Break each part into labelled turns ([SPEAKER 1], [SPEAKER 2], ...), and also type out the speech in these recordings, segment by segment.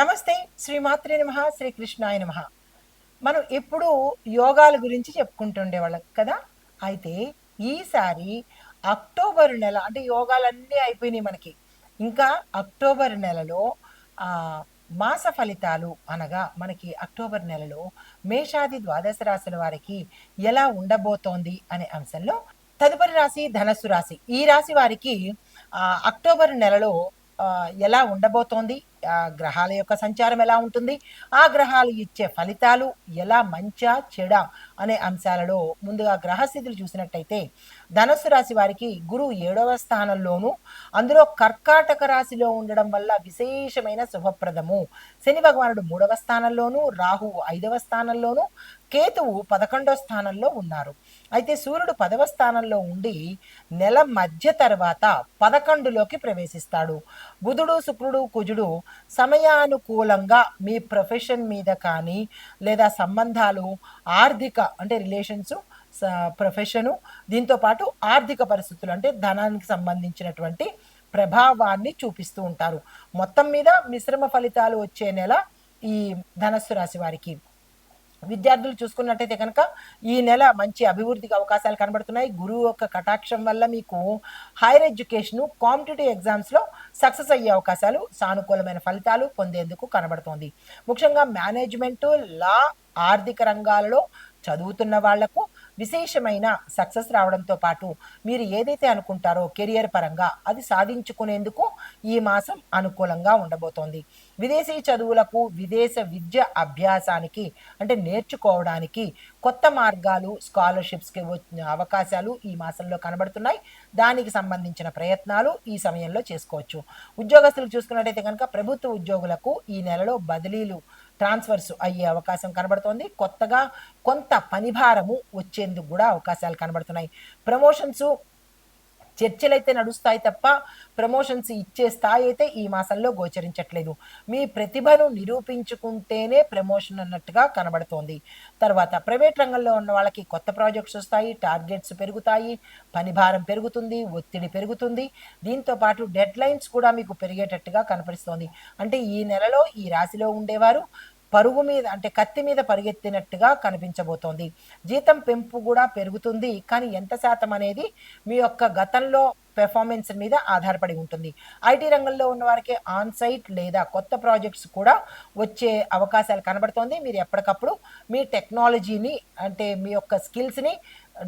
[SPEAKER 1] నమస్తే శ్రీ మాత్రే నమ శ్రీకృష్ణాయ నమ. మనం ఎప్పుడు యోగాల గురించి చెప్పుకుంటుండేవాళ్ళం కదా? అయితే ఈసారి అక్టోబర్ నెల అంటే యోగాలన్నీ అయిపోయినాయి మనకి. ఇంకా అక్టోబర్ నెలలో మాస ఫలితాలు అనగా మనకి అక్టోబర్ నెలలో మేషాది ద్వాదశ రాశుల వారికి ఎలా ఉండబోతోంది అనే అంశంలో తదుపరి రాశి ధనస్సు రాశి. ఈ రాశి వారికి అక్టోబర్ నెలలో ఎలా ఉండబోతోంది? ఆ గ్రహాల యొక్క సంచారం ఎలా ఉంటుంది? ఆ గ్రహాలు ఇచ్చే ఫలితాలు ఎలా మంచా చెడా అనే అంశాలలో ముందుగా గ్రహస్థితులు చూసినట్టయితే ధనస్సు రాశి వారికి గురువు ఏడవ స్థానంలోను అందులో కర్కాటక రాశిలో ఉండడం వల్ల విశేషమైన శుభప్రదము. శని భగవానుడు మూడవ స్థానంలోను రాహువు ఐదవ స్థానంలోను కేతువు పదకొండవ స్థానంలో ఉన్నారు. అయితే సూర్యుడు పదవ స్థానంలో ఉండి నెల మధ్య తర్వాత పదకొండులోకి ప్రవేశిస్తాడు. బుధుడు శుక్రుడు కుజుడు సమయానుకూలంగా మీ ప్రొఫెషన్ మీద కానీ లేదా సంబంధాలు ఆర్థిక అంటే రిలేషన్స్ ప్రొఫెషను దీంతో పాటు ఆర్థిక పరిస్థితులు అంటే ధనానికి సంబంధించినటువంటి ప్రభావాన్ని చూపిస్తూ ఉంటారు. మొత్తం మీద మిశ్రమ ఫలితాలు వచ్చే నెల ఈ ధనస్సు రాశి వారికి. విద్యార్థులు చూసుకున్నట్టయితే కనుక ఈ నెల మంచి అభివృద్ధికి అవకాశాలు కనబడుతున్నాయి. గురువు యొక్క కటాక్షం వల్ల మీకు హైయర్ ఎడ్యుకేషన్ కాంపిటేటివ్ ఎగ్జామ్స్లో సక్సెస్ అయ్యే అవకాశాలు సానుకూలమైన ఫలితాలు పొందేందుకు కనబడుతోంది. ముఖ్యంగా మేనేజ్మెంట్ లా ఆర్థిక రంగాలలో చదువుతున్న వాళ్ళకు విశేషమైన సక్సెస్ రావడంతో పాటు మీరు ఏదైతే అనుకుంటారో కెరియర్ పరంగా అది సాధించుకునేందుకు ఈ మాసం అనుకూలంగా ఉండబోతోంది. విదేశీ చదువులకు విదేశ విద్య అభ్యాసానికి అంటే నేర్చుకోవడానికి కొత్త మార్గాలు స్కాలర్షిప్స్కి వచ్చిన అవకాశాలు ఈ మాసంలో కనబడుతున్నాయి. దానికి సంబంధించిన ప్రయత్నాలు ఈ సమయంలో చేసుకోవచ్చు. ఉద్యోగస్తులు చూసుకున్నట్టయితే కనుక ప్రభుత్వ ఉద్యోగులకు ఈ నెలలో బదిలీలు ట్రాన్స్ఫర్స్ అయ్యే అవకాశం కనబడుతోంది. కొత్తగా కొంత పనిభారము వచ్చేందుకు కూడా అవకాశాలు కనబడుతున్నాయి. ప్రమోషన్స్ చర్చలు అయితే నడుస్తాయి తప్ప ప్రమోషన్స్ ఇచ్చే స్థాయి అయితే ఈ మాసంలో గోచరించట్లేదు. మీ ప్రతిభను నిరూపించుకుంటేనే ప్రమోషన్ అన్నట్టుగా కనబడుతోంది. తర్వాత ప్రైవేట్ రంగంలో ఉన్న వాళ్ళకి కొత్త ప్రాజెక్ట్స్ వస్తాయి టార్గెట్స్ పెరుగుతాయి పని భారం పెరుగుతుంది ఒత్తిడి పెరుగుతుంది. దీంతో పాటు డెడ్ లైన్స్ కూడా మీకు పెరిగేటట్టుగా కనపడుస్తోంది అంటే ఈ నెలలో ఈ రాశిలో ఉండేవారు పరుగు మీద అంటే కత్తి మీద పరిగెత్తినట్టుగా కనిపించబోతోంది. జీతం పెంపు కూడా పెరుగుతుంది కానీ ఎంత శాతం అనేది మీ యొక్క గతంలో పెర్ఫార్మెన్స్ మీద ఆధారపడి ఉంటుంది. ఐటీ రంగంలో ఉన్న వారికి ఆన్ సైట్ లేదా కొత్త ప్రాజెక్ట్స్ కూడా వచ్చే అవకాశాలు కనబడుతోంది. మీరు ఎప్పటికప్పుడు మీ టెక్నాలజీని అంటే మీ యొక్క స్కిల్స్ని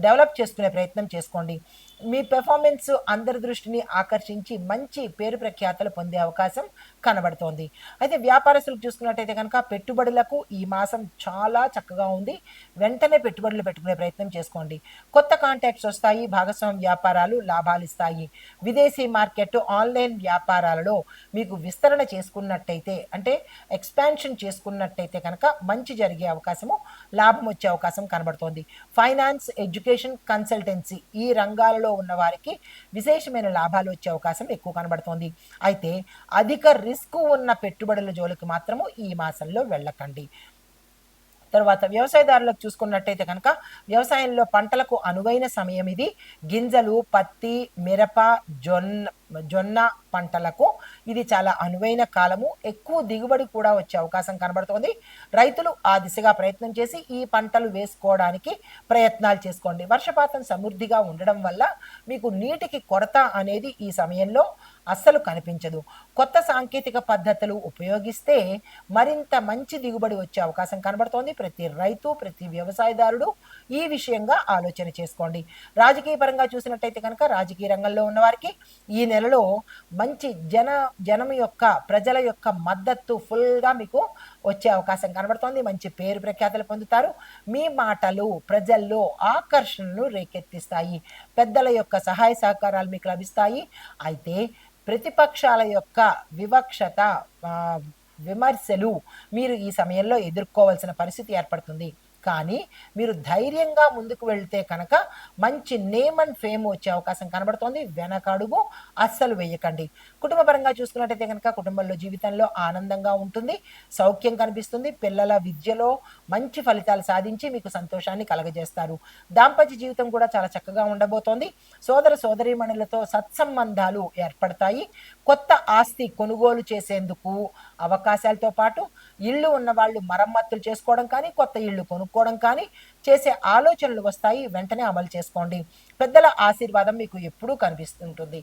[SPEAKER 1] డెవలప్ చేసుకునే ప్రయత్నం చేసుకోండి. మీ పెర్ఫార్మెన్స్ అందరి దృష్టిని ఆకర్షించి మంచి పేరు ప్రఖ్యాతలు పొందే అవకాశం కనబడుతోంది. అయితే వ్యాపారస్తులు చూసుకున్నట్టయితే కనుక పెట్టుబడులకు ఈ మాసం చాలా చక్కగా ఉంది. వెంటనే పెట్టుబడులు పెట్టుకునే ప్రయత్నం చేసుకోండి. కొత్త కాంటాక్ట్స్ వస్తాయి భాగస్వామ్య వ్యాపారాలు లాభాలు ఇస్తాయి. విదేశీ మార్కెట్ ఆన్లైన్ వ్యాపారాలలో మీకు విస్తరణ చేసుకున్నట్టయితే అంటే ఎక్స్పాన్షన్ చేసుకున్నట్టయితే కనుక మంచి జరిగే అవకాశము లాభం వచ్చే అవకాశం కనబడుతోంది. ఫైనాన్స్ ఎడ్యుకేషన్ ఎడ్యుకేషన్ కన్సల్టెన్సీ ఈ రంగాలలో ఉన్న వారికి విశేషమైన లాభాలు వచ్చే అవకాశం ఎక్కువ కనబడుతోంది. అయితే అధిక రిస్క్ ఉన్న పెట్టుబడుల జోలికి మాత్రము ఈ మాసంలో వెళ్ళకండి. తర్వాత వ్యవసాయదారులకు చూసుకున్నట్టయితే కనుక వ్యవసాయంలో పంటలకు అనువైన సమయం ఇది. గింజలు పత్తి మిరప జొన్న జొన్న పంటలకు ఇది చాలా అనువైన కాలము. ఎక్కువ దిగుబడి కూడా వచ్చే అవకాశం కనబడుతోంది. రైతులు ఆ దిశగా ప్రయత్నం చేసి ఈ పంటలు వేసుకోవడానికి ప్రయత్నాలు చేసుకోండి. వర్షపాతం సమృద్ధిగా ఉండడం వల్ల మీకు నీటికి కొరత అనేది ఈ సమయంలో అస్సలు కనిపించదు. కొత్త సాంకేతిక పద్ధతులు ఉపయోగిస్తే మరింత మంచి దిగుబడి వచ్చే అవకాశం కనబడుతోంది. ప్రతి రైతు ప్రతి వ్యవసాయదారుడు ఈ విషయంగా ఆలోచన చేసుకోండి. రాజకీయ పరంగా చూసినట్టయితే కనుక రాజకీయ రంగంలో ఉన్నవారికి ఈ నెలలో మంచి జన జనం యొక్క ప్రజల యొక్క మద్దతు ఫుల్గా మీకు వచ్చే అవకాశం కనబడుతోంది. మంచి పేరు ప్రఖ్యాతలు పొందుతారు. మీ మాటలు ప్రజల్లో ఆకర్షణను రేకెత్తిస్తాయి. పెద్దల యొక్క సహాయ సహకారాలు మీకు లభిస్తాయి. అయితే ప్రతిపక్షాల యొక్క వివక్షత విమర్శలు మీరు ఈ సమయంలో ఎదుర్కోవాల్సిన పరిస్థితి ఏర్పడుతుంది. కానీ మీరు ధైర్యంగా ముందుకు వెళ్తే కనుక మంచి నేమ్ అండ్ ఫేమ్ వచ్చే అవకాశం కనబడుతోంది. వెనకడుగు అస్సలు వేయకండి. కుటుంబపరంగా చూసుకున్నట్టయితే కనుక కుటుంబంలో జీవితంలో ఆనందంగా ఉంటుంది సౌఖ్యం కనిపిస్తుంది పిల్లల విద్యలో మంచి ఫలితాలు సాధించి మీకు సంతోషాన్ని కలగజేస్తారు. దాంపత్య జీవితం కూడా చాలా చక్కగా ఉండబోతోంది. సోదర సోదరీమణులతో సత్సంబంధాలు ఏర్పడతాయి. కొత్త ఆస్తి కొనుగోలు చేసేందుకు అవకాశాలతో పాటు ఇళ్ళు ఉన్న వాళ్ళు మరమ్మతులు చేసుకోవడం కానీ కొత్త ఇళ్ళు కొనుక్కోవడం కానీ చేసే ఆలోచనలు వస్తాయి వెంటనే అమలు చేసుకోండి. పెద్దల ఆశీర్వాదం మీకు ఎప్పుడూ కనిపిస్తుంటుంది.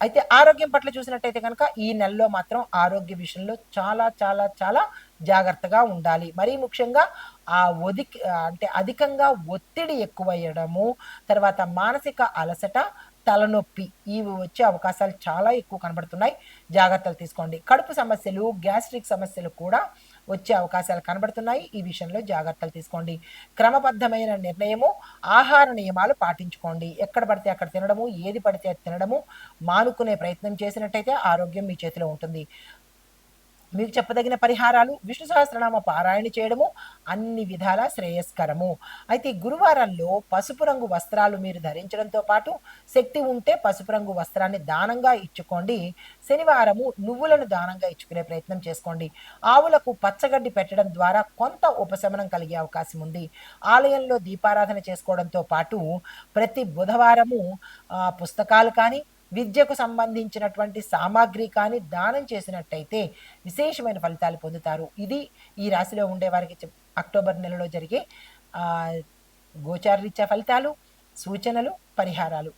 [SPEAKER 1] అయితే ఆరోగ్యం పట్ల చూసినట్టయితే కనుక ఈ నెలలో మాత్రం ఆరోగ్య విషయంలో చాలా చాలా చాలా జాగ్రత్తగా ఉండాలి. మరీ ముఖ్యంగా ఆ ఒదికి అంటే అధికంగా ఒత్తిడి ఎక్కువయ్యడము తర్వాత మానసిక అలసట తలనొప్పి ఇవి వచ్చే అవకాశాలు చాలా ఎక్కువ కనబడుతున్నాయి. జాగ్రత్తలు తీసుకోండి. కడుపు సమస్యలు గ్యాస్ట్రిక్ సమస్యలు కూడా వచ్చే అవకాశాలు కనబడుతున్నాయి. ఈ విషయంలో జాగ్రత్తలు తీసుకోండి. క్రమబద్ధమైన నిర్ణయము ఆహార నియమాలు పాటించుకోండి. ఎక్కడ పడితే అక్కడ తినడము ఏది పడితే తినడము మానుకునే ప్రయత్నం చేసినట్టయితే ఆరోగ్యం మీ చేతిలో ఉంటుంది. మీకు చెప్పదగిన పరిహారాలు విష్ణు సహస్రనామ పారాయణ చేయడము అన్ని విధాల శ్రేయస్కరము. అయితే గురువారంలో పసుపు రంగు వస్త్రాలు మీరు ధరించడంతో పాటు శక్తి ఉంటే పసుపు రంగు వస్త్రాన్ని దానంగా ఇచ్చుకోండి. శనివారము నువ్వులను దానంగా ఇచ్చుకునే ప్రయత్నం చేసుకోండి. ఆవులకు పచ్చగడ్డి పెట్టడం ద్వారా కొంత ఉపశమనం కలిగే అవకాశం ఉంది. ఆలయంలో దీపారాధన చేసుకోవడంతో పాటు ప్రతి బుధవారము పుస్తకాలు కానీ విద్యకు సంబంధించినటువంటి సామాగ్రి కానీ దానం చేసినట్టయితే విశేషమైన ఫలితాలు పొందుతారు. ఇది ఈ రాశిలో ఉండే వారికి అక్టోబర్ నెలలో జరిగే గోచారరీత్యా ఫలితాలు సూచనలు పరిహారాలు.